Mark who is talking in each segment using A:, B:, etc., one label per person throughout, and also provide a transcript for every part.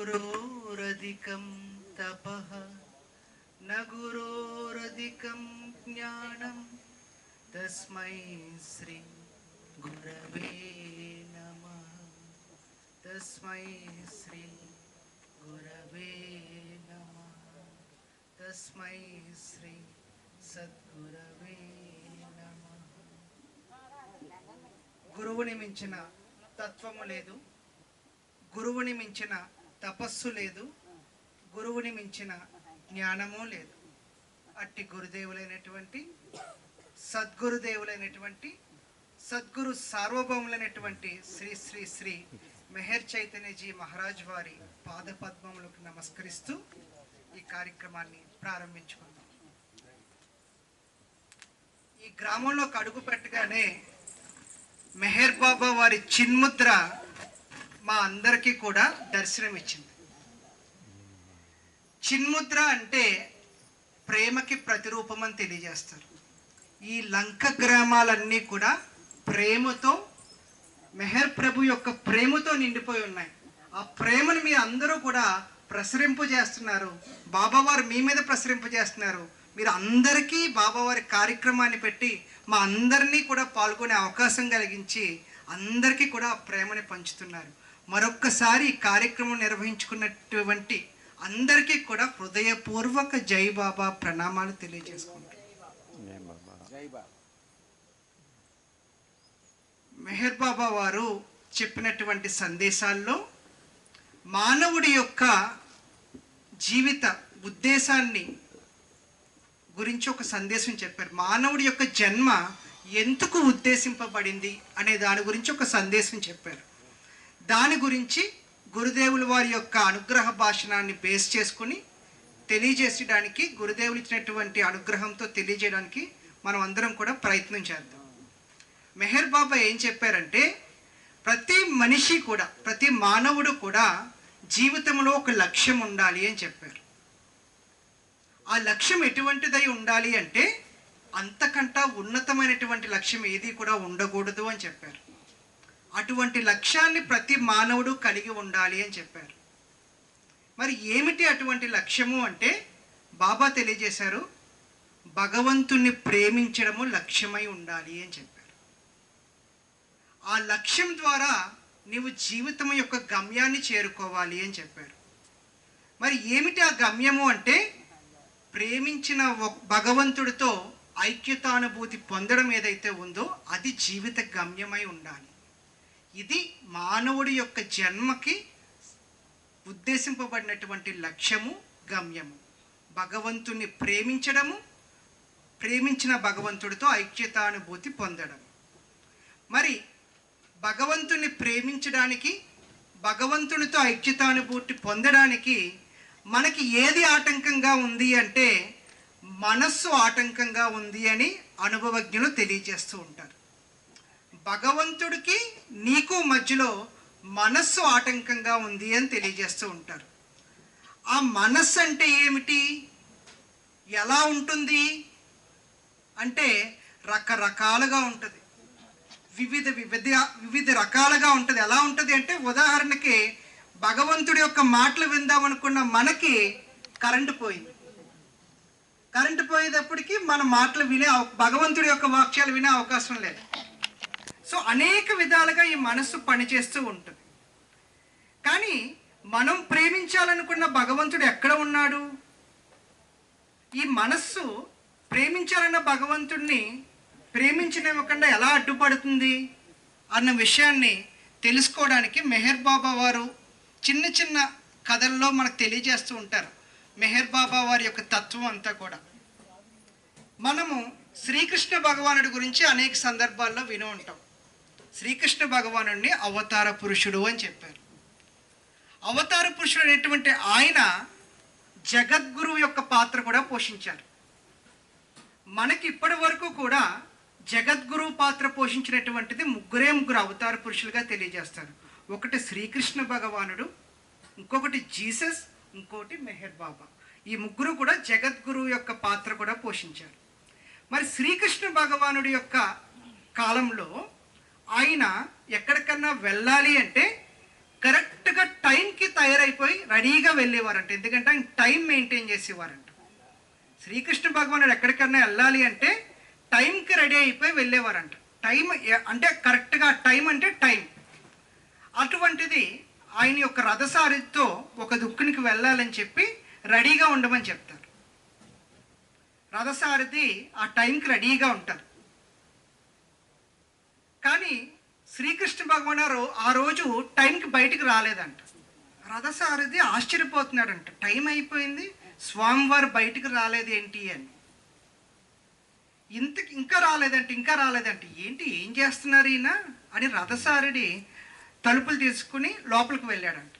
A: గురోరధికం తపః న గురోరధికం జ్ఞానం తస్మై శ్రీ గురవే నమః తస్మై శ్రీ గురవే నమ తస్మై శ్రీ సద్గురవే నమ గురువుని మించిన తత్వము లేదు. గురువుని మించిన తపస్సు లేదు గురువుని మించిన జ్ఞానము లేదు. అట్టి గురుదేవులైనటువంటి సద్గురుదేవులైనటువంటి సద్గురు సార్వభౌములైనటువంటి శ్రీ శ్రీ శ్రీ మెహర్ చైతన్యజీ మహారాజ్ వారి పాద పద్మములకు నమస్కరిస్తూ ఈ కార్యక్రమాన్ని ప్రారంభించుకుందాం. ఈ గ్రామంలోకి అడుగు పెట్టగానే మెహర్ బాబా వారి చిన్ముద్ర మా అందరికీ కూడా దర్శనం ఇచ్చింది చిన్ముద్ర అంటే ప్రేమకి ప్రతిరూపం అని తెలియజేస్తారు. ఈ లంక గ్రామాలన్నీ కూడా ప్రేమతో మెహర్ ప్రభు యొక్క ప్రేమతో నిండిపోయి ఉన్నాయి. ఆ ప్రేమను మీరు అందరూ కూడా ప్రసరింపు చేస్తున్నారు. బాబావారు మీ మీద ప్రసరింపు చేస్తున్నారు. మీరు అందరికీ బాబావారి కార్యక్రమాన్ని పెట్టి మా అందరినీ కూడా పాల్గొనే అవకాశం కలిగించి అందరికీ కూడా ప్రేమని పంచుతున్నారు. మరొక్కసారి కార్యక్రమం నిర్వహించుకున్నటువంటి అందరికీ కూడా హృదయపూర్వక జై బాబా ప్రణామాలు తెలియజేసుకుంటారు మెహర్ బాబా వారు చెప్పినటువంటి సందేశాల్లో మానవుడి యొక్క జీవిత ఉద్దేశాన్ని గురించి ఒక సందేశం చెప్పారు. మానవుడి యొక్క జన్మ ఎందుకు ఉద్దేశింపబడింది అనే దాని గురించి ఒక సందేశం చెప్పారు. దాని గురించి గురుదేవుల వారి యొక్క అనుగ్రహ భాషణాన్ని బేస్ చేసుకుని తెలియజేసడానికి గురుదేవులు ఇచ్చినటువంటి అనుగ్రహంతో తెలియజేయడానికి మనం అందరం కూడా ప్రయత్నం చేద్దాం. మెహర్ బాబా ఏం చెప్పారంటే ప్రతి మనిషి కూడా ప్రతి మానవుడు కూడా జీవితంలో ఒక లక్ష్యం ఉండాలి అని చెప్పారు. ఆ లక్ష్యం ఎటువంటిదై ఉండాలి అంటే అంతకంటా ఉన్నతమైనటువంటి లక్ష్యం ఏది కూడా ఉండకూడదు అని చెప్పారు. అటువంటి లక్ష్యాన్ని ప్రతి మానవుడు కలిగి ఉండాలి అని చెప్పారు. మరి ఏమిటి అటువంటి లక్ష్యము అంటే? బాబా తెలియజేశారు భగవంతుణ్ణి ప్రేమించడము లక్ష్యమై ఉండాలి అని చెప్పారు. ఆ లక్ష్యం ద్వారా నీవు జీవితం యొక్క గమ్యాన్ని చేరుకోవాలి అని చెప్పారు. మరి ఏమిటి ఆ గమ్యము అంటే? ప్రేమించిన భగవంతుడితో ఐక్యతానుభూతి పొందడం ఏదైతే ఉందో అది జీవిత గమ్యమై ఉండాలి. ఇది మానవుడి యొక్క జన్మకి ఉద్దేశింపబడినటువంటి లక్ష్యము గమ్యము. భగవంతుని ప్రేమించడము ప్రేమించిన భగవంతుడితో ఐక్యతానుభూతి పొందడం మరి భగవంతుని ప్రేమించడానికి భగవంతునితో ఐక్యతానుభూతి పొందడానికి మనకి ఏది ఆటంకంగా ఉంది అంటే మనస్సు ఆటంకంగా ఉంది అని అనుభవజ్ఞులు తెలియజేస్తూ ఉంటారు. భగవంతుడికి నీకు మధ్యలో మనస్సు ఆటంకంగా ఉంది అని తెలియజేస్తూ ఉంటారు. ఆ మనస్సు అంటే ఏమిటి? ఎలా ఉంటుంది? అంటే రకరకాలుగా ఉంటుంది. వివిధ వివిధ వివిధ రకాలుగా ఉంటుంది. ఎలా ఉంటుంది అంటే ఉదాహరణకి భగవంతుడి యొక్క మాటలు విందామనుకున్న మనకి కరెంటు పోయింది. కరెంటు పోయేటప్పటికి మన మాటలు వినే భగవంతుడి యొక్క వాక్యాలు వినే అవకాశం లేదు. సో అనేక విధాలుగా ఈ మనస్సు పనిచేస్తూ ఉంటుంది. కానీ మనం ప్రేమించాలనుకున్న భగవంతుడు ఎక్కడ ఉన్నాడు? ఈ మనస్సు ప్రేమించాలన్న భగవంతుడిని ప్రేమించనివ్వకుండా ఎలా అడ్డుపడుతుంది? అన్న విషయాన్ని తెలుసుకోవడానికి మెహర్ బాబా వారు చిన్న చిన్న కథల్లో మనకు తెలియజేస్తూ ఉంటారు. మెహర్ బాబా వారి యొక్క తత్వం అంతా కూడా. మనము శ్రీకృష్ణ భగవానుడి గురించి అనేక సందర్భాల్లో విని ఉంటాం. శ్రీకృష్ణ భగవానుడిని అవతార పురుషుడు అని చెప్పారు. అవతార పురుషుడు అనేటువంటి ఆయన జగద్గురువు యొక్క పాత్ర కూడా పోషించారు. మనకి ఇప్పటి వరకు కూడా జగద్గురువు పాత్ర పోషించినటువంటిది ముగ్గురే ముగ్గురు అవతార పురుషులుగా తెలియజేస్తారు. ఒకటి శ్రీకృష్ణ భగవానుడు ఇంకొకటి జీసస్ ఇంకోటి మెహర్ బాబా. ఈ ముగ్గురు కూడా జగద్గురువు యొక్క పాత్ర కూడా పోషించారు. మరి శ్రీకృష్ణ భగవానుడి యొక్క కాలంలో ఆయన ఎక్కడికన్నా వెళ్ళాలి అంటే కరెక్ట్గా టైంకి తయారైపోయి రెడీగా వెళ్ళేవారంట. ఎందుకంటే ఆయన టైం మెయింటైన్ చేసేవారంట. శ్రీకృష్ణ భగవానుడు ఎక్కడికన్నా వెళ్ళాలి అంటే టైంకి రెడీ అయిపోయి వెళ్ళేవారంట. టైం అంటే కరెక్ట్గా టైం అంటే టైం. అటువంటిది ఆయన యొక్క రథసారితో ఒక దుక్కునికి వెళ్ళాలని చెప్పి రెడీగా ఉండమని చెప్తారు. రథసారథి ఆ టైంకి రెడీగా ఉంటారు. కానీ శ్రీకృష్ణ భగవాను ఆ రోజు టైంకి బయటికి రాలేదంట. రథసారథి ఆశ్చర్యపోతున్నాడంట. టైం అయిపోయింది స్వామివారు బయటికి రాలేదు ఏంటి అని. ఇంత ఇంకా రాలేదంట ఇంకా రాలేదంట. ఏంటి ఏం చేస్తున్నారు ఈయన అని రథసారుడి తలుపులు తీసుకుని లోపలికి వెళ్ళాడంట.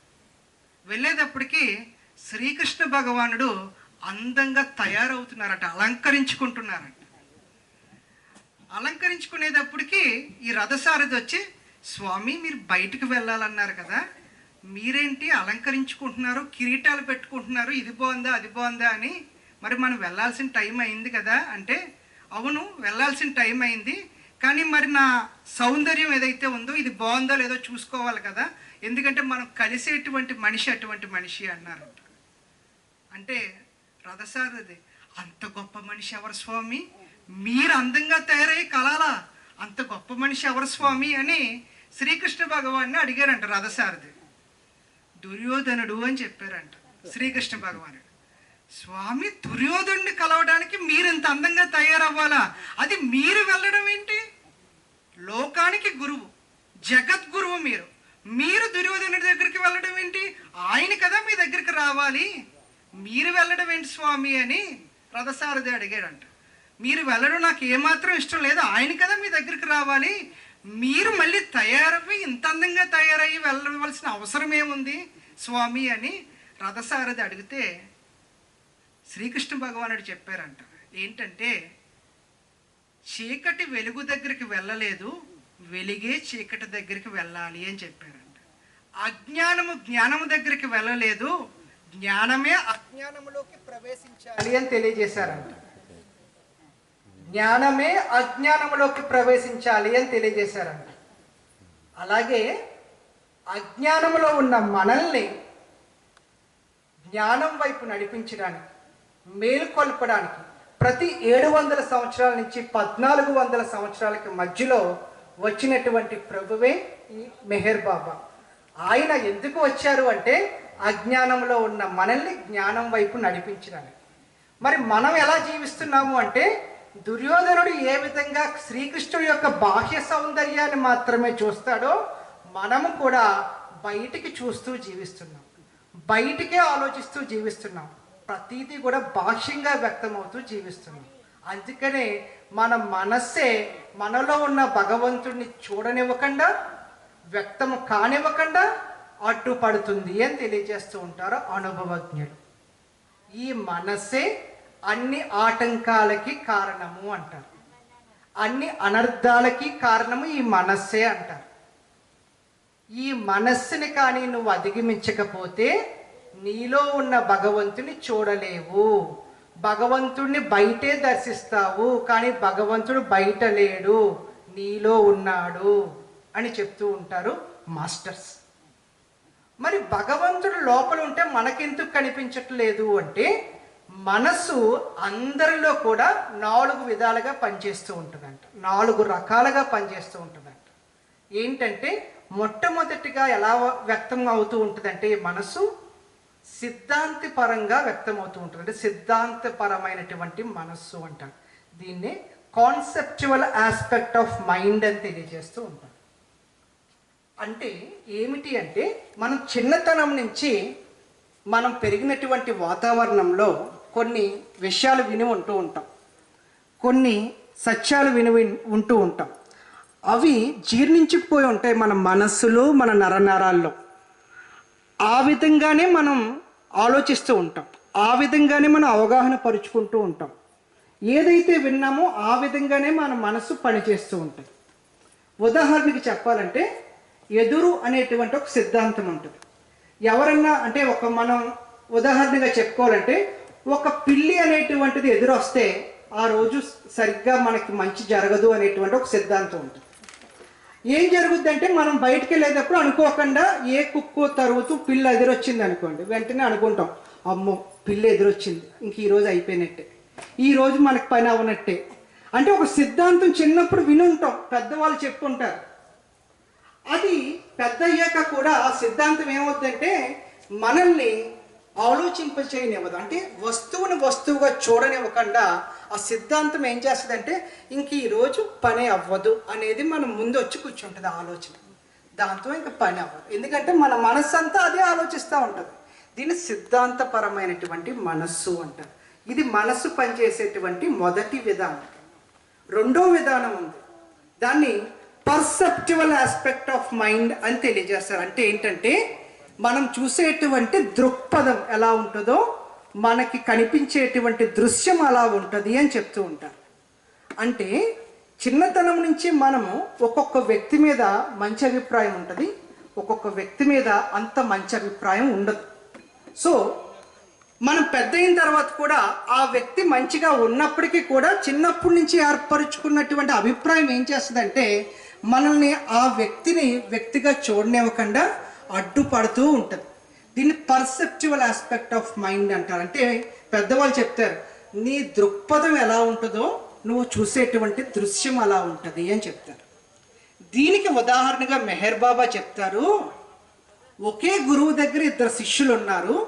A: వెళ్ళేటప్పటికి శ్రీకృష్ణ భగవానుడు అందంగా తయారవుతున్నారట అలంకరించుకుంటున్నారంట. అలంకరించుకునేటప్పటికి ఈ రథసారథి వచ్చి స్వామి మీరు బయటకు వెళ్ళాలన్నారు కదా మీరేంటి అలంకరించుకుంటున్నారు కిరీటాలు పెట్టుకుంటున్నారు ఇది బాగుందా అది బాగుందా అని మరి మనం వెళ్ళాల్సిన టైం అయింది కదా? అంటే అవును వెళ్ళాల్సిన టైం అయింది కానీ మరి నా సౌందర్యం ఏదైతే ఉందో ఇది బాగుందో లేదో చూసుకోవాలి కదా ఎందుకంటే మనం కలిసేటువంటి మనిషి అటువంటి మనిషి అన్నారు. అంటే రథసారథి అంత గొప్ప మనిషి ఎవరు స్వామి? మీరు అందంగా తయారయ్యి కలాలా అంత గొప్ప మనిషి ఎవరు స్వామి అని శ్రీకృష్ణ భగవాన్ని అడిగారంట రథసారథి. దుర్యోధనుడు అని చెప్పారంట శ్రీకృష్ణ భగవానుడు. స్వామి దుర్యోధనుడిని కలవడానికి మీరు ఇంత అందంగా తయారవ్వాలా? అది మీరు వెళ్ళడం ఏంటి? లోకానికి గురువు జగద్గురువు మీరు. మీరు దుర్యోధనుడి దగ్గరికి వెళ్ళడం ఏంటి? ఆయన కదా మీ దగ్గరికి రావాలి. మీరు వెళ్ళడం ఏంటి స్వామి అని రథసారథి అడిగాడంట. మీరు వెళ్ళడం నాకు ఏమాత్రం ఇష్టం లేదు. ఆయన కదా మీ దగ్గరికి రావాలి. మీరు మళ్ళీ తయారై ఇంత అందంగా తయారయ్యి వెళ్ళవలసిన అవసరం ఏముంది? స్వామి అని రథసారథి అడిగితే శ్రీకృష్ణ భగవానుడు చెప్పారంట. ఏంటంటే చీకటి వెలుగు దగ్గరికి వెళ్ళలేదు వెలిగే చీకటి దగ్గరికి వెళ్ళాలి అని చెప్పారంట. అజ్ఞానము జ్ఞానము దగ్గరికి వెళ్ళలేదు జ్ఞానమే అజ్ఞానములోకి ప్రవేశించాలి అని తెలియజేశారంట. జ్ఞానమే అజ్ఞానంలోకి ప్రవేశించాలి అని తెలియజేశారంట. అలాగే అజ్ఞానంలో ఉన్న మనల్ని జ్ఞానం వైపు నడిపించడానికి మేలుకొల్పడానికి ప్రతి ఏడు వందల సంవత్సరాల నుంచి పద్నాలుగు వందల సంవత్సరాలకి మధ్యలో వచ్చినటువంటి ప్రభువే ఈ మెహర్ బాబా. ఆయన ఎందుకు వచ్చారు అంటే అజ్ఞానంలో ఉన్న మనల్ని జ్ఞానం వైపు నడిపించడానికి. మరి మనం ఎలా జీవిస్తున్నాము అంటే దుర్యోధనుడు ఏ విధంగా శ్రీకృష్ణుడి యొక్క బాహ్య సౌందర్యాన్ని మాత్రమే చూస్తాడో మనము కూడా బయటికి చూస్తూ జీవిస్తున్నాం. బయటికే ఆలోచిస్తూ జీవిస్తున్నాం. ప్రతిదీ కూడా బాహ్యంగా వ్యక్తమవుతూ జీవిస్తున్నాం. అందుకనే మన మనస్సే మనలో ఉన్న భగవంతుడిని చూడనివ్వకుండా వ్యక్తము కానివ్వకుండా అడ్డుపడుతుంది అని తెలియజేస్తూ ఉంటారు అనుభవజ్ఞులు. ఈ మనస్సే అన్ని ఆటంకాలకి కారణము అంటారు. అన్ని అనర్థాలకి కారణము ఈ మనస్సే అంటారు. ఈ మనస్సుని కానీ నువ్వు అధిగమించకపోతే నీలో ఉన్న భగవంతుని చూడలేవు. భగవంతుడిని బయటే దర్శిస్తావు కానీ భగవంతుడు బయట లేడు నీలో ఉన్నాడు అని చెప్తూ ఉంటారు మాస్టర్స్. మరి భగవంతుడు లోపల ఉంటే మనకెందుకు కనిపించట్లేదు అంటే మనసు అందరిలో కూడా నాలుగు విధాలుగా పనిచేస్తూ ఉంటుందంట. నాలుగు రకాలుగా పనిచేస్తూ ఉంటుందంట. ఏంటంటే మొట్టమొదటిగా ఎలా వ్యక్తం అవుతూ ఉంటుందంటే మనసు సిద్ధాంతపరంగా వ్యక్తం అవుతూ ఉంటుంది. అంటే సిద్ధాంతపరమైనటువంటి మనస్సు అంటారు. దీన్ని కాన్సెప్చువల్ ఆస్పెక్ట్ ఆఫ్ మైండ్ అని తెలియజేస్తూ ఉంటారు. అంటే ఏమిటి అంటే మనం చిన్నతనం నుంచి మనం పెరిగినటువంటి వాతావరణంలో కొన్ని విషయాలు విని ఉంటూ ఉంటాం. కొన్ని సత్యాలు విని ఉంటూ ఉంటాం. అవి జీర్ణించుకుపోయి ఉంటాయి మన మనస్సులో మన నరనరాల్లో. ఆ విధంగానే మనం ఆలోచిస్తూ ఉంటాం. ఆ విధంగానే మనం అవగాహన పరుచుకుంటూ ఉంటాం. ఏదైతే విన్నామో ఆ విధంగానే మన మనసు పనిచేస్తూ ఉంటుంది ఉదాహరణకి చెప్పాలంటే ఎదురు అనేటువంటి ఒక సిద్ధాంతం ఉంటుంది. ఎవరన్నా అంటే ఒక మనం ఉదాహరణగా చెప్పుకోవాలంటే ఒక పిల్లి అనేటువంటిది ఎదురొస్తే ఆ రోజు సరిగ్గా మనకి మంచి జరగదు అనేటువంటి ఒక సిద్ధాంతం ఉంటుంది. ఏం జరుగుద్ది అంటే మనం బయటికి వెళ్ళేటప్పుడు అనుకోకుండా ఏ కుక్కు తరుగుతూ పిల్ల ఎదురొచ్చింది అనుకోండి వెంటనే అనుకుంటాం అమ్మో పిల్ల ఎదురొచ్చింది ఇంక ఈరోజు అయిపోయినట్టే ఈ రోజు మనకు పని అవనట్టే అంటే ఒక సిద్ధాంతం చిన్నప్పుడు వినుంటాం పెద్దవాళ్ళు చెప్పుంటారు. అది పెద్ద అయ్యాక కూడా ఆ సిద్ధాంతం ఏమవుతుందంటే మనల్ని ఆలోచింపచేయనివ్వదు అంటే వస్తువుని వస్తువుగా చూడనివ్వకుండా ఆ సిద్ధాంతం ఏం చేస్తుందంటే ఇంక ఈరోజు పని అవ్వదు అనేది మనం ముందు వచ్చి కూర్చుంటుంది ఆ ఆలోచన. దాంతో ఇంకా పని అవ్వదు. ఎందుకంటే మన మనస్సు అంతా అదే ఆలోచిస్తూ ఉంటుంది. దీన్ని సిద్ధాంతపరమైనటువంటి మనస్సు అంటారు. ఇది మనస్సు పనిచేసేటువంటి మొదటి విధానం. రెండో విధానం ఉంది. దాన్ని పర్సెప్టివల్ ఆస్పెక్ట్ ఆఫ్ మైండ్ అని తెలియజేస్తారు. అంటే ఏంటంటే మనం చూసేటువంటి దృక్పథం ఎలా ఉంటుందో మనకి కనిపించేటువంటి దృశ్యం అలా ఉంటుంది అని చెప్తూ ఉంటారు. అంటే చిన్నతనం నుంచి మనము ఒక్కొక్క వ్యక్తి మీద మంచి అభిప్రాయం ఉంటుంది ఒక్కొక్క వ్యక్తి మీద అంత మంచి అభిప్రాయం ఉండదు. సో మనం పెద్ద అయిన తర్వాత కూడా ఆ వ్యక్తి మంచిగా ఉన్నప్పటికీ కూడా చిన్నప్పటి నుంచి ఏర్పరుచుకున్నటువంటి అభిప్రాయం ఏం చేస్తుందంటే మనల్ని ఆ వ్యక్తిని వ్యక్తిగా చూడనివ్వకుండా అడ్డుపడుతూ ఉంటుంది. దీన్ని పర్సెప్చువల్ ఆస్పెక్ట్ ఆఫ్ మైండ్ అంటారు. అంటే పెద్దవాళ్ళు చెప్తారు నీ దృక్పథం ఎలా ఉంటుందో నువ్వు చూసేటువంటి దృశ్యం అలా ఉంటుంది అని చెప్తారు. దీనికి ఉదాహరణగా మెహర్ బాబా చెప్తారు ఒకే గురువు దగ్గర ఇద్దరు శిష్యులు ఉన్నారు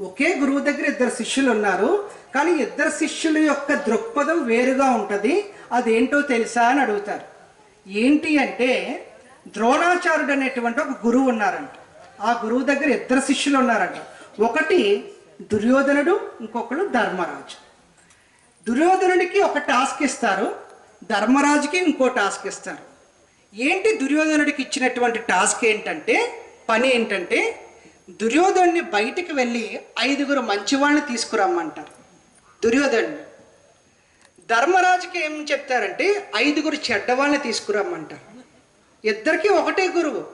A: ఒకే గురువు దగ్గర ఇద్దరు శిష్యులు ఉన్నారు కానీ ఇద్దరు శిష్యుల యొక్క దృక్పథం వేరుగా ఉంటుంది. అదేంటో తెలుసా అని అడుగుతారు. ఏంటి అంటే ద్రోణాచార్యుడు అనేటువంటి ఒక గురువు ఉన్నారంట. ఆ గురువు దగ్గర ఇద్దరు శిష్యులు ఉన్నారంట. ఒకటి దుర్యోధనుడు ఇంకొకడు ధర్మరాజు. దుర్యోధనుడికి ఒక టాస్క్ ఇస్తారు ధర్మరాజుకి ఇంకో టాస్క్ ఇస్తారు. ఏంటి దుర్యోధనుడికి ఇచ్చినటువంటి టాస్క్ ఏంటంటే పని ఏంటంటే దుర్యోధనుడిని బయటికి వెళ్ళి ఐదుగురు మంచి వాళ్ళని తీసుకురమ్మంటారు. దుర్యోధనుడు ధర్మరాజుకి ఏం చెప్తారంటే ఐదుగురు చెడ్డవాళ్ళని తీసుకురమ్మంటారు. ఇద్దరికీ ఒకటే గురువు.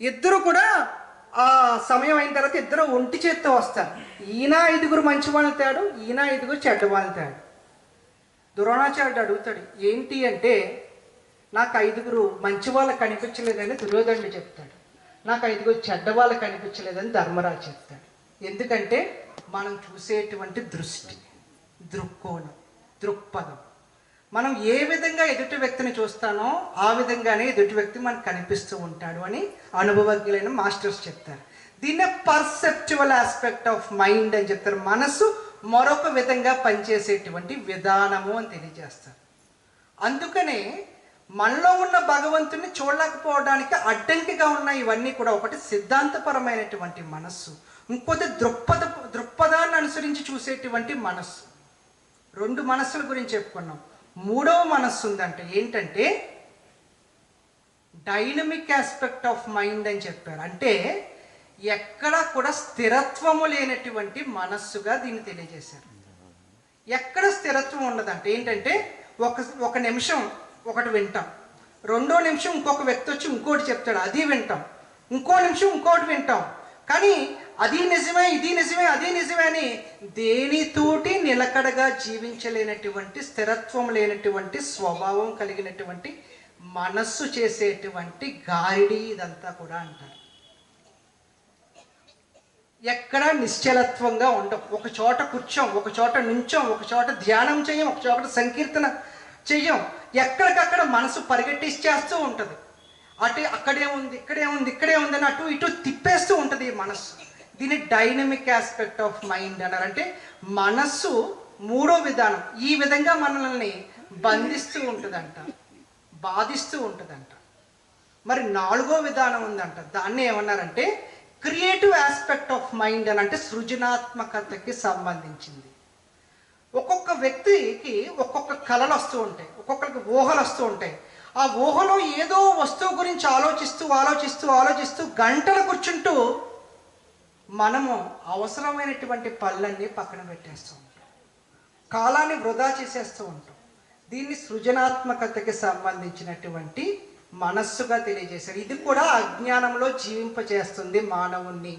A: ఇద్దరు కూడా ఆ సమయం అయిన తర్వాత ఇద్దరు ఒంటి చేత్తో వస్తారు. ఈయన ఐదుగురు మంచి వాళ్ళు తేడు ఈయన ఐదుగురు చెడ్డ వాళ్ళు తేడు. ద్రోణాచార్యుడు అడుగుతాడు ఏంటి అంటే నాకు ఐదుగురు మంచి వాళ్ళు కనిపించలేదని దుర్యోధనుడు చెప్తాడు. నాకు ఐదుగురు చెడ్డ వాళ్ళు కనిపించలేదని ధర్మరాజు చెప్తాడు. ఎందుకంటే మనం చూసేటువంటి దృష్టి దృక్కోణం దృక్పథం. మనం ఏ విధంగా ఎదుటి వ్యక్తిని చూస్తానో ఆ విధంగానే ఎదుటి వ్యక్తి మనకు కనిపిస్తూ ఉంటాడు అని అనుభవజ్ఞులైన మాస్టర్స్ చెప్తారు. దీన్నే పర్సెప్చువల్ ఆస్పెక్ట్ ఆఫ్ మైండ్ అని చెప్తారు. మనసు మరొక విధంగా పనిచేసేటువంటి విధానము అని తెలియజేస్తారు. అందుకనే మనలో ఉన్న భగవంతుని చూడలేకపోవడానికి అడ్డంకిగా ఉన్న ఇవన్నీ కూడా ఒకటి సిద్ధాంతపరమైనటువంటి మనస్సు. ఇంకొద్ది దృక్పథ దృక్పథాన్ని అనుసరించి చూసేటువంటి మనస్సు. రెండు మనస్సుల గురించి చెప్పుకున్నాం. మూడవ మనస్సు ఉందంట ఏంటంటే డైనమిక్ ఆస్పెక్ట్ ఆఫ్ మైండ్ అని చెప్పారు. అంటే ఎక్కడ కూడా స్థిరత్వము లేనటువంటి మనస్సుగా దీన్ని తెలియజేశారు. ఎక్కడ స్థిరత్వం ఉండదంటే ఏంటంటే ఒక ఒక నిమిషం ఒకటి వింటాం. రెండో నిమిషం ఇంకొక వ్యక్తి వచ్చి ఇంకోటి చెప్తాడు అది వింటాం. ఇంకో నిమిషం ఇంకోటి వింటాం. కానీ అది నిజమే ఇది నిజమే అది నిజమే అని దేనితోటి నిలకడగా జీవించలేనటువంటి స్థిరత్వం లేనటువంటి స్వభావం కలిగినటువంటి మనస్సు చేసేటువంటి గారిడి ఇదంతా కూడా అంటారు. ఎక్కడ నిశ్చలత్వంగా ఉండం ఒక చోట కూర్చోం ఒక చోట నుంచోం ఒక చోట ధ్యానం చేయం ఒక చోట సంకీర్తన చెయ్యం. ఎక్కడికక్కడ మనసు పరిగెట్టిచ్చేస్తూ ఉంటుంది. అటు అక్కడే ఉంది ఇక్కడే ఉంది ఇక్కడే ఉంది అని అటు ఇటు తిప్పేస్తూ ఉంటుంది ఈ మనస్సు. దీన్ని డైనమిక్ ఆస్పెక్ట్ ఆఫ్ మైండ్ అన్నారు. అంటే మనస్సు మూడో విధానం. ఈ విధంగా మనల్ని బంధిస్తూ ఉంటుందంట. బాధిస్తూ ఉంటుందంట. మరి నాలుగో విధానం ఉందంట. దాన్ని ఏమన్నారంటే క్రియేటివ్ ఆస్పెక్ట్ ఆఫ్ మైండ్ అని అంటే సృజనాత్మకతకి సంబంధించింది. ఒక్కొక్క వ్యక్తికి ఒక్కొక్క కళలు వస్తూ ఉంటాయి. ఒక్కొక్కరికి ఊహలు వస్తూ ఉంటాయి. ఆ ఊహలో ఏదో వస్తువు గురించి ఆలోచిస్తూ ఆలోచిస్తూ ఆలోచిస్తూ గంటలు కూర్చుంటూ మనము అవసరమైనటువంటి పళ్ళన్నీ పక్కన పెట్టేస్తూ ఉంటాం. కాలాన్ని వృధా చేసేస్తూ ఉంటాం. దీన్ని సృజనాత్మకతకి సంబంధించినటువంటి మనస్సుగా తెలియజేశారు. ఇది కూడా అజ్ఞానంలో జీవింపజేస్తుంది మానవుణ్ణి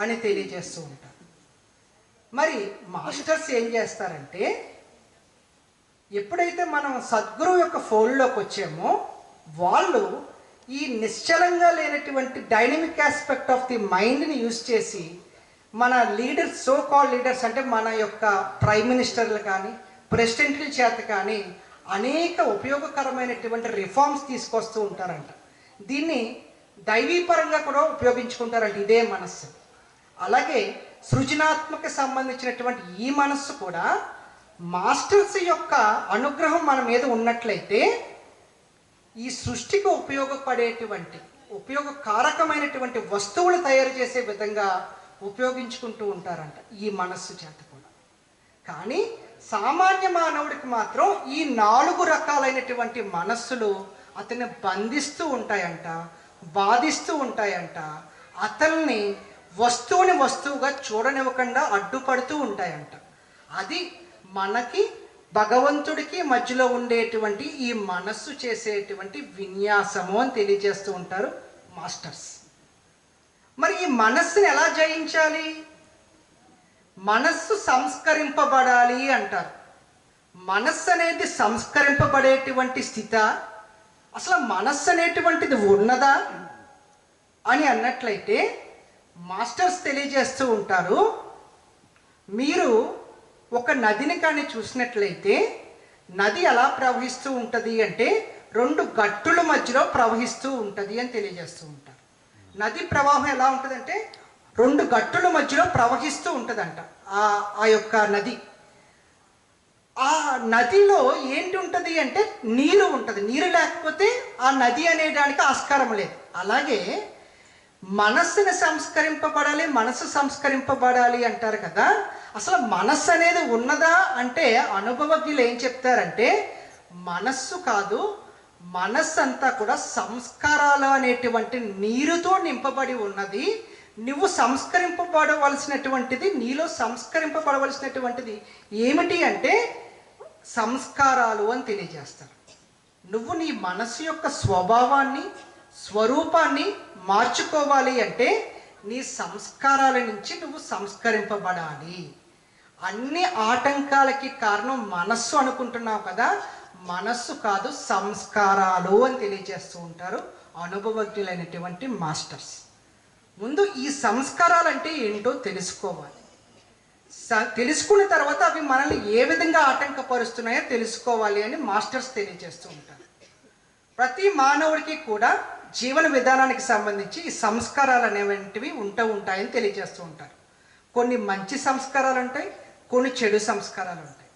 A: అని తెలియజేస్తూ ఉంటారు. మరి మాస్టర్స్ ఏం చేస్తారంటే ఎప్పుడైతే మనం సద్గురువు యొక్క ఫోన్లోకి వచ్చామో
B: వాళ్ళు ఈ నిశ్చలంగా లేనటువంటి డైనమిక్ ఆస్పెక్ట్ ఆఫ్ ది మైండ్ని యూజ్ చేసి మన లీడర్స్ సో కాల్ లీడర్స్ అంటే మన యొక్క ప్రైమ్ మినిస్టర్లు కానీ ప్రెసిడెంట్ల చేత కానీ అనేక ఉపయోగకరమైనటువంటి రిఫార్మ్స్ తీసుకొస్తూ ఉంటారంట. దీన్ని దైవీపరంగా కూడా ఉపయోగించుకుంటారంట ఇదే మనస్సు. అలాగే సృజనాత్మక సంబంధించినటువంటి ఈ మనస్సు కూడా మాస్టర్స్ యొక్క అనుగ్రహం మన మీద ఉన్నట్లయితే ఈ సృష్టికి ఉపయోగపడేటువంటి ఉపయోగకారకమైనటువంటి వస్తువులు తయారు చేసే విధంగా ఉపయోగించుకుంటూ ఉంటారంట ఈ మనస్సు చేత కూడా. కానీ సామాన్య మానవుడికి మాత్రం ఈ నాలుగు రకాలైనటువంటి మనస్సులు అతన్ని బంధిస్తూ ఉంటాయంట బాధిస్తూ ఉంటాయంట. అతన్ని వస్తువుని వస్తువుగా చూడనివ్వకుండా అడ్డుపడుతూ ఉంటాయంట. అది మనకి భగవంతుడికి మధ్యలో ఉండేటువంటి ఈ మనస్సు చేసేటువంటి విన్యాసము అని తెలియజేస్తూ ఉంటారు మాస్టర్స్. మరి ఈ మనస్సుని ఎలా జయించాలి? మనస్సు సంస్కరింపబడాలి అంటారు. మనస్సు అనేది సంస్కరింపబడేటువంటి స్థిత అసలు మనస్సు అనేటువంటిది ఉన్నదా అని అన్నట్లయితే మాస్టర్స్ తెలియజేస్తూ ఉంటారు మీరు ఒక నదిని కానీ చూసినట్లయితే నది ఎలా ప్రవహిస్తూ ఉంటుంది అంటే రెండు గట్టుల మధ్యలో ప్రవహిస్తూ ఉంటుంది అని తెలియజేస్తూ ఉంటారు. నది ప్రవాహం ఎలా ఉంటుందంటే రెండు గట్టుల మధ్యలో ప్రవహిస్తూ ఉంటుందంట ఆ ఆ యొక్క నది. ఆ నదిలో ఏంటి ఉంటుంది అంటే నీరు ఉంటుంది. నీరు లేకపోతే ఆ నది అనేదానికి ఆస్కారం లేదు. అలాగే మనస్సుని సంస్కరింపబడాలి మనస్సు సంస్కరింపబడాలి అంటారు కదా. అసలు మనస్సు అనేది ఉన్నదా అంటే అనుభవజ్ఞులు ఏం చెప్తారంటే మనస్సు కాదు మనస్సు అంతా కూడా సంస్కారాలు అనేటువంటి నీరుతో నింపబడి ఉన్నది. నువ్వు సంస్కరింపబడవలసినటువంటిది నీలో సంస్కరింపబడవలసినటువంటిది ఏమిటి అంటే సంస్కారాలు అని తెలియజేస్తారు. నువ్వు నీ మనస్సు యొక్క స్వభావాన్ని స్వరూపాన్ని మార్చుకోవాలి అంటే నీ సంస్కారాల నుంచి నువ్వు సంస్కరింపబడాలి. అన్ని ఆటంకాలకి కారణం మనస్సు అనుకుంటున్నావు కదా మనస్సు కాదు సంస్కారాలు అని తెలియజేస్తూ ఉంటారు అనుభవజ్ఞులైనటువంటి మాస్టర్స్. ముందు ఈ సంస్కారాలు అంటే ఏంటో తెలుసుకోవాలి. స- తెలుసుకున్న తర్వాత అవి మనల్ని ఏ విధంగా ఆటంకపరుస్తున్నాయో తెలుసుకోవాలి అని మాస్టర్స్ తెలియజేస్తూ ఉంటారు. ప్రతి మానవుడికి కూడా జీవన విధానానికి సంబంధించి ఈ సంస్కారాలు అనేటువంటివి ఉంటూ ఉంటాయని తెలియజేస్తూ ఉంటారు. కొన్ని మంచి సంస్కారాలు ఉంటాయి కొన్ని చెడు సంస్కారాలు ఉంటాయి.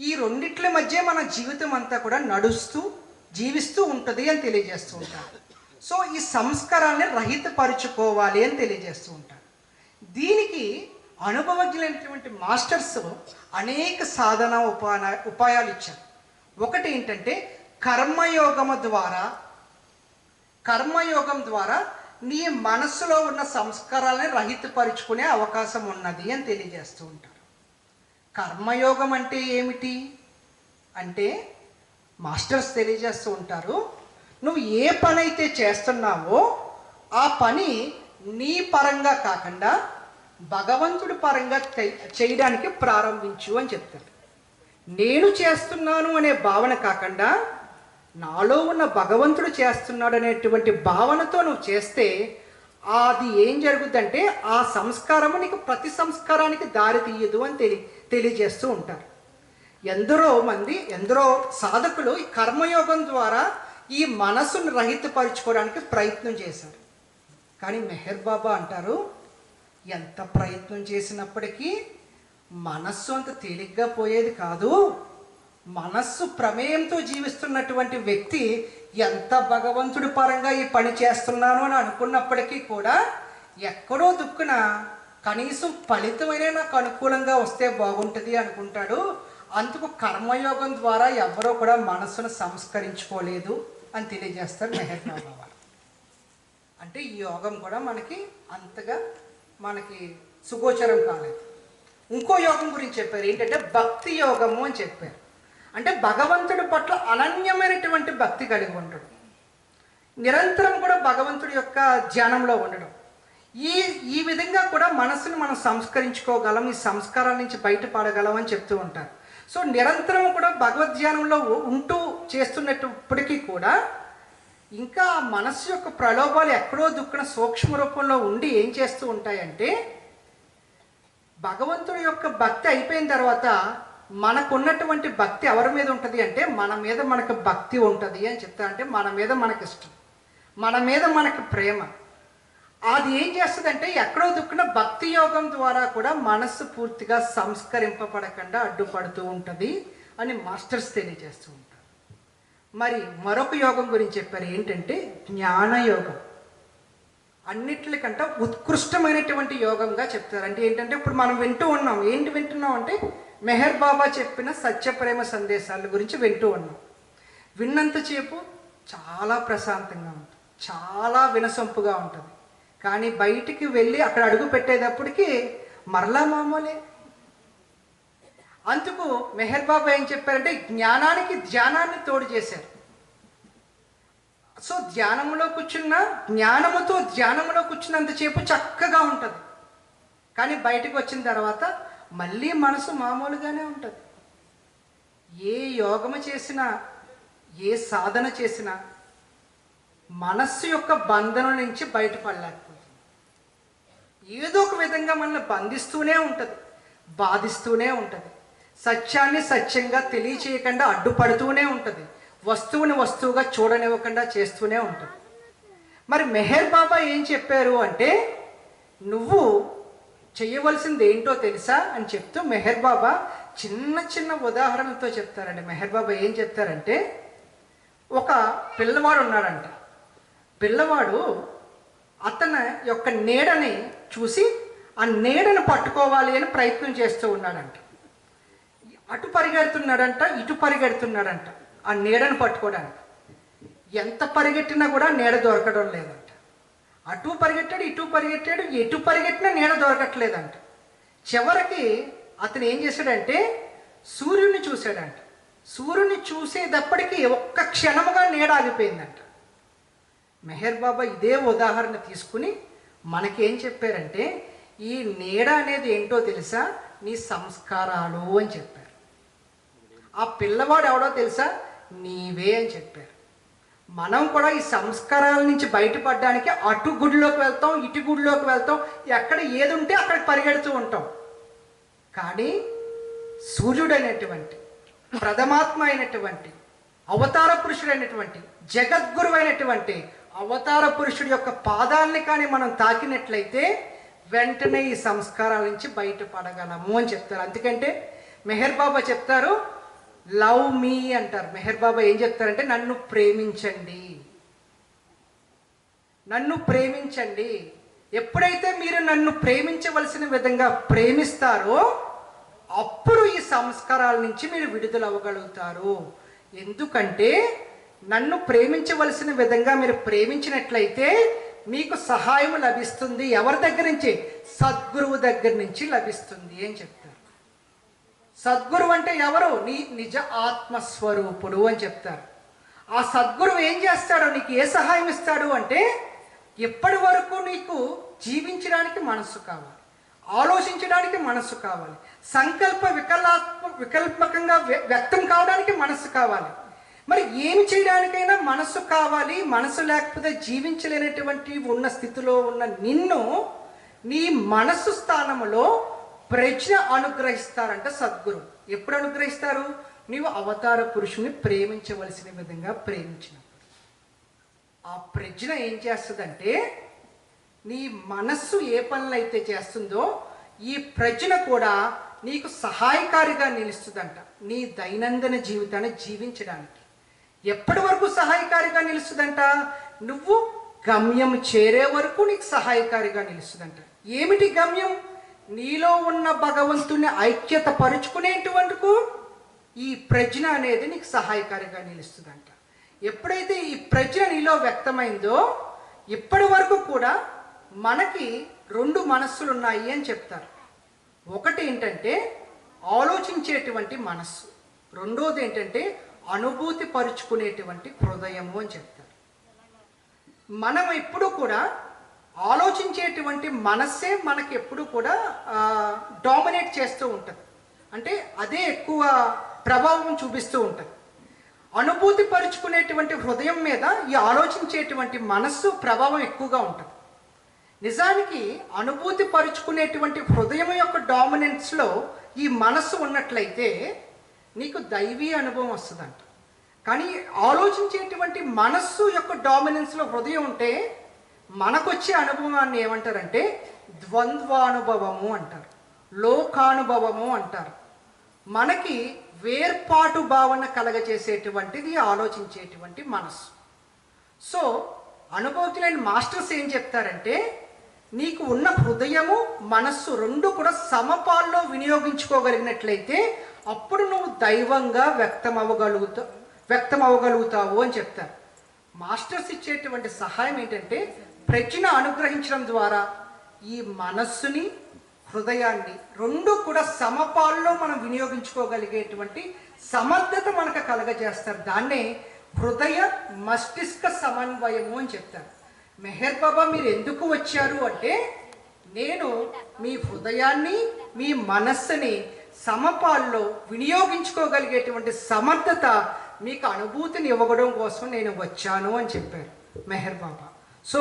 B: ఈ రెండిట్ల మధ్య మన జీవితం అంతా కూడా నడుస్తూ జీవిస్తూ ఉంటుంది అని తెలియజేస్తూ ఉంటారు. సో ఈ సంస్కారాన్ని రహితపరుచుకోవాలి అని తెలియజేస్తూ ఉంటారు. దీనికి అనుభవజ్ఞులైనటువంటి మాస్టర్స్ అనేక సాధన ఉపాయ ఉపాయాలు ఇచ్చారు. ఒకటి ఏంటంటే కర్మయోగము ద్వారా కర్మయోగం ద్వారా నీ మనస్సులో ఉన్న సంస్కారాలని రహితపరుచుకునే అవకాశం ఉన్నది అని తెలియజేస్తూ ఉంటారు. కర్మయోగం అంటే ఏమిటి? అంటే మాస్టర్స్ తెలియజేస్తూ ఉంటారు నువ్వు ఏ పని అయితే చేస్తున్నావో ఆ పని నీ పరంగా కాకుండా భగవంతుడి పరంగా చేయడానికి ప్రారంభించు అని చెప్తారు. నేను చేస్తున్నాను అనే భావన కాకుండా నాలో ఉన్న భగవంతుడు చేస్తున్నాడు అనేటువంటి భావనతో నువ్వు చేస్తే అది ఏం జరుగుద్దంటే ఆ సంస్కారము నీకు ప్రతి సంస్కారానికి దారి తీయదు అని తెలి తెలియజేస్తూ ఉంటారు. ఎందరో మంది ఎందరో సాధకులు ఈ కర్మయోగం ద్వారా ఈ మనసును రహితపరుచుకోవడానికి ప్రయత్నం చేశారు. కానీ మెహర్ బాబా అంటారు ఎంత ప్రయత్నం చేసినప్పటికీ మనస్సు అంత తేలిగ్గా పోయేది కాదు. మనస్సు ప్రమేయంతో జీవిస్తున్నటువంటి వ్యక్తి ఎంత భగవంతుడి పరంగా ఈ పని చేస్తున్నాను అని అనుకున్నప్పటికీ కూడా ఎక్కడో దుక్కున కనీసం ఫలితమైనా నాకు అనుకూలంగా వస్తే బాగుంటుంది అనుకుంటాడు. అందుకు కర్మయోగం ద్వారా ఎవరో కూడా మనస్సును సంస్కరించుకోలేదు అని తెలియజేస్తారు మెహర్ బాబా అంటే ఈ యోగం కూడా మనకి అంతగా మనకి సుగోచరం కాలేదు. ఇంకో యోగం గురించి చెప్పారు. ఏంటంటే భక్తి యోగము అని చెప్పారు. అంటే భగవంతుడి పట్ల అనన్యమైనటువంటి భక్తి కలిగి ఉండడం. నిరంతరం కూడా భగవంతుడి యొక్క ధ్యానంలో ఉండడం. ఈ ఈ విధంగా కూడా మనసును మనం సంస్కరించుకోగలం ఈ సంస్కారాల నుంచి బయటపడగలం అని చెప్తూ ఉంటారు. సో నిరంతరం కూడా భగవద్ ధ్యానంలో ఉంటూ చేస్తున్నప్పటికీ కూడా ఇంకా మనసు మనస్సు యొక్క ప్రలోభాలు ఎక్కడో దుక్కున సూక్ష్మ రూపంలో ఉండి ఏం చేస్తూ ఉంటాయంటే భగవంతుడి యొక్క భక్తి అయిపోయిన తర్వాత మనకున్నటువంటి భక్తి ఎవరి మీద ఉంటుంది అంటే మన మీద మనకు భక్తి ఉంటుంది అని చెప్తా అంటే మన మీద మనకి ఇష్టం. మన మీద మనకి ప్రేమ. అది ఏం చేస్తుందంటే ఎక్కడో దుక్కున భక్తి యోగం ద్వారా కూడా మనస్సు పూర్తిగా సంస్కరింపబడకుండా అడ్డుపడుతూ ఉంటుంది అని మాస్టర్స్ తెలియజేస్తూ ఉంటారు. మరి మరొక యోగం గురించి చెప్పారు ఏంటంటే జ్ఞానయోగం అన్నిటికంటే ఉత్కృష్టమైనటువంటి యోగంగా చెప్తారు. అంటే ఏంటంటే ఇప్పుడు మనం వింటూ ఉన్నాం. ఏంటి వింటున్నాం అంటే మెహర్ బాబా చెప్పిన సత్యప్రేమ సందేశాల గురించి వింటూ ఉన్నాం. విన్నంతసేపు చాలా ప్రశాంతంగా ఉంటుంది. చాలా వినసొంపుగా ఉంటుంది. కానీ బయటికి వెళ్ళి అక్కడ అడుగు పెట్టేటప్పటికి మరలా మామూలే. అందుకు మెహర్ బాబా ఏం చెప్పారంటే జ్ఞానానికి ధ్యానాన్ని తోడు చేశారు. సో ధ్యానంలో కూర్చున్న జ్ఞానముతో ధ్యానంలో కూర్చున్నంతసేపు చక్కగా ఉంటుంది. కానీ బయటకు వచ్చిన తర్వాత మళ్ళీ మనసు మామూలుగానే ఉంటుంది. ఏ యోగము చేసినా ఏ సాధన చేసినా మనస్సు యొక్క బంధనం నుంచి బయటపడలేకపోతుంది. ఏదో ఒక విధంగా మనల్ని బంధిస్తూనే ఉంటుంది బాధిస్తూనే ఉంటుంది. సత్యాన్ని సత్యంగా తెలియచేయకుండా అడ్డుపడుతూనే ఉంటుంది. వస్తువుని వస్తువుగా చూడనివ్వకుండా చేస్తూనే ఉంటుంది. మరి మెహర్ బాబా ఏం చెప్పారు అంటే నువ్వు చేయవలసింది ఏంటో తెలుసా అని చెప్తూ మెహర్ బాబా చిన్న చిన్న ఉదాహరణలతో చెప్తారండి. మెహర్ బాబా ఏం చెప్తారంటే ఒక పిల్లవాడు ఉన్నాడంట. పిల్లవాడు అతని యొక్క నీడని చూసి ఆ నీడను పట్టుకోవాలి అని ప్రయత్నం చేస్తూ ఉన్నాడంట. అటు పరిగెడుతున్నాడంట ఇటు పరిగెడుతున్నాడంట ఆ నీడను పట్టుకోవడానికి. ఎంత పరిగెట్టినా కూడా నీడ దొరకడం లేదంట. అటు పరిగెట్టాడు ఇటు పరిగెట్టాడు ఎటు పరిగెట్టినా నీడ దొరకట్లేదంట. చివరికి అతను ఏం చేశాడంటే సూర్యుడిని చూశాడంట. సూర్యుని చూసేటప్పటికీ ఒక్క క్షణముగా నీడ ఆగిపోయిందంట. మెహర్ బాబా ఇదే ఉదాహరణ తీసుకుని మనకేం చెప్పారంటే ఈ నీడ అనేది ఏంటో తెలుసా? నీ సంస్కారాలు అని చెప్పారు. ఆ పిల్లవాడు ఎవడో తెలుసా? నీవే అని చెప్పారు. మనం కూడా ఈ సంస్కారాల నుంచి బయటపడడానికి అటు గుడిలోకి వెళ్తాం ఇటు గుడిలోకి వెళ్తాం ఎక్కడ ఏది ఉంటే అక్కడికి పరిగెడుతూ ఉంటాం. కానీ సూర్యుడైనటువంటి ప్రథమాత్మ అయినటువంటి అవతార పురుషుడైనటువంటి జగద్గురు అయినటువంటి అవతార పురుషుడి యొక్క పాదాలని కానీ మనం తాకినట్లయితే వెంటనే ఈ సంస్కారాల నుంచి బయటపడగలము అని చెప్తారు. అందుకంటే మెహర్ బాబా చెప్తారు లవ్ మీ అంటారు. మెహర్ బాబా ఏం చెప్తారంటే నన్ను ప్రేమించండి. నన్ను ప్రేమించండి. ఎప్పుడైతే మీరు నన్ను ప్రేమించవలసిన విధంగా ప్రేమిస్తారో అప్పుడు ఈ సంస్కారాల నుంచి మీరు విడుదల అవ్వగలుగుతారు. ఎందుకంటే నన్ను ప్రేమించవలసిన విధంగా మీరు ప్రేమించినట్లయితే మీకు సహాయం లభిస్తుంది. ఎవరి దగ్గర నుంచి? సద్గురువు దగ్గర నుంచి లభిస్తుంది అని చెప్తారు సద్గురు అంటే ఎవరు? నీ నిజ ఆత్మస్వరూపుడు అని చెప్తారు. ఆ సద్గురువు ఏం చేస్తాడో? నీకు ఏ సహాయం ఇస్తాడు అంటే ఎప్పటి వరకు నీకు జీవించడానికి మనస్సు కావాలి ఆలోచించడానికి మనస్సు కావాలి సంకల్ప వికలాత్మ వికల్పకంగా వ్య- వ్యక్తం కావడానికి మనస్సు కావాలి. మరి ఏమి చేయడానికైనా మనస్సు కావాలి మనసు లేకపోతే జీవించలేనటువంటి ఉన్న స్థితిలో ఉన్న నిన్ను నీ మనస్సు స్థానములో ప్రజ్ఞ అనుగ్రహిస్తారంట సద్గురు. ఎప్పుడు అనుగ్రహిస్తారు? నీవు అవతార పురుషుని ప్రేమించవలసిన విధంగా ప్రేమించినప్పుడు. ఆ ప్రజ్ఞ ఏం చేస్తుందంటే నీ మనస్సు ఏ పనులు అయితే చేస్తుందో ఈ ప్రజ్ఞ కూడా నీకు సహాయకారిగా నిలుస్తుందంట. నీ దైనందిన జీవితాన్ని జీవించడానికి. ఎప్పటి వరకు సహాయకారిగా నిలుస్తుందంట? నువ్వు గమ్యం చేరే వరకు నీకు సహాయకారిగా నిలుస్తుందంట. ఏమిటి గమ్యం? నీలో ఉన్న భగవంతుని ఐక్యత పరుచుకునేటువంటికు ఈ ప్రజ్ఞ అనేది నీకు సహాయకారిగా నిలుస్తుందంట. ఎప్పుడైతే ఈ ప్రజ్ఞ నీలో వ్యక్తమైందో ఇప్పటి వరకు కూడా మనకి రెండు మనస్సులు ఉన్నాయి అని చెప్తారు. ఒకటి ఏంటంటే ఆలోచించేటువంటి మనస్సు. రెండోది ఏంటంటే అనుభూతి పరుచుకునేటువంటి హృదయము అని చెప్తారు. మనం ఎప్పుడు కూడా ఆలోచించేటువంటి మనస్సే మనకి ఎప్పుడు కూడా డామినేట్ చేస్తూ ఉంటుంది. అంటే అదే ఎక్కువ ప్రభావం చూపిస్తూ ఉంటుంది. అనుభూతి పరుచుకునేటువంటి హృదయం మీద ఈ ఆలోచించేటువంటి మనస్సు ప్రభావం ఎక్కువగా ఉంటుంది. నిజానికి అనుభూతి పరుచుకునేటువంటి హృదయం యొక్క డామినెన్స్లో ఈ మనస్సు ఉన్నట్లయితే నీకు దైవీ అనుభవం వస్తుందంట. కానీ ఆలోచించేటువంటి మనస్సు యొక్క డామినెన్స్లో హృదయం ఉంటే మనకొచ్చే అనుభవాన్ని ఏమంటారంటే ద్వంద్వానుభవము అంటారు. లోకానుభవము అంటారు. మనకి వేర్పాటు భావన కలగజేసేటువంటిది ఆలోచించేటువంటి మనస్సు. సో అనుభవతులైన మాస్టర్స్ ఏం చెప్తారంటే నీకు ఉన్న హృదయము మనస్సు రెండు కూడా సమపాల్లో వినియోగించుకోగలిగినట్లయితే అప్పుడు నువ్వు దైవంగా వ్యక్తం అవ్వగలుగుతా వ్యక్తం అవ్వగలుగుతావు అని చెప్తారు. మాస్టర్స్ ఇచ్చేటువంటి సహాయం ఏంటంటే ప్రజ్ఞ అనుగ్రహించడం ద్వారా ఈ మనస్సుని హృదయాన్ని రెండు కూడా సమపాల్లో మనం వినియోగించుకోగలిగేటువంటి సమర్థత మనకు కలగజేస్తారు. దాన్నే హృదయ మస్తిష్క సమన్వయము అని చెప్తారు. మెహర్ బాబా మీరు ఎందుకు వచ్చారు అంటే నేను మీ హృదయాన్ని మీ మనస్సుని సమపాల్లో వినియోగించుకోగలిగేటువంటి సమర్థత మీకు అనుభూతిని ఇవ్వడం కోసం నేను వచ్చాను అని చెప్పారు మెహర్ బాబా. సో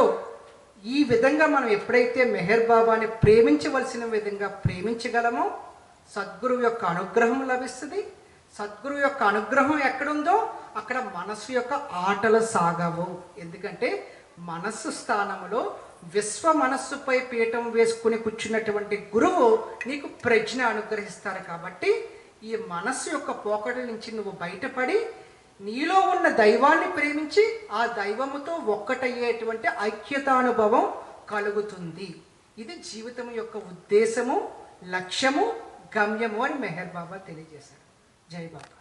B: ఈ విధంగా మనం ఎప్పుడైతే మెహర్ బాబాని ప్రేమించవలసిన విధంగా ప్రేమించగలమో సద్గురు యొక్క అనుగ్రహం లభిస్తుంది. సద్గురు యొక్క అనుగ్రహం ఎక్కడుందో అక్కడ మనస్సు యొక్క ఆటలు సాగవు. ఎందుకంటే మనస్సు స్థానంలో విశ్వ మనస్సుపై పీఠం వేసుకుని కూర్చున్నటువంటి గురువు నీకు ప్రజ్ఞ అనుగ్రహిస్తారు కాబట్టి ఈ మనస్సు యొక్క పోకడ నుంచి నువ్వు బయటపడి నీలో ఉన్న దైవాన్ని ప్రేమించి ఆ దైవముతో ఒక్కటయ్యేటువంటి ఐక్యతానుభవం కలుగుతుంది. ఇది జీవితం యొక్క ఉద్దేశము లక్ష్యము గమ్యము అని మెహర్ బాబా తెలియజేశారు. జై బాబా.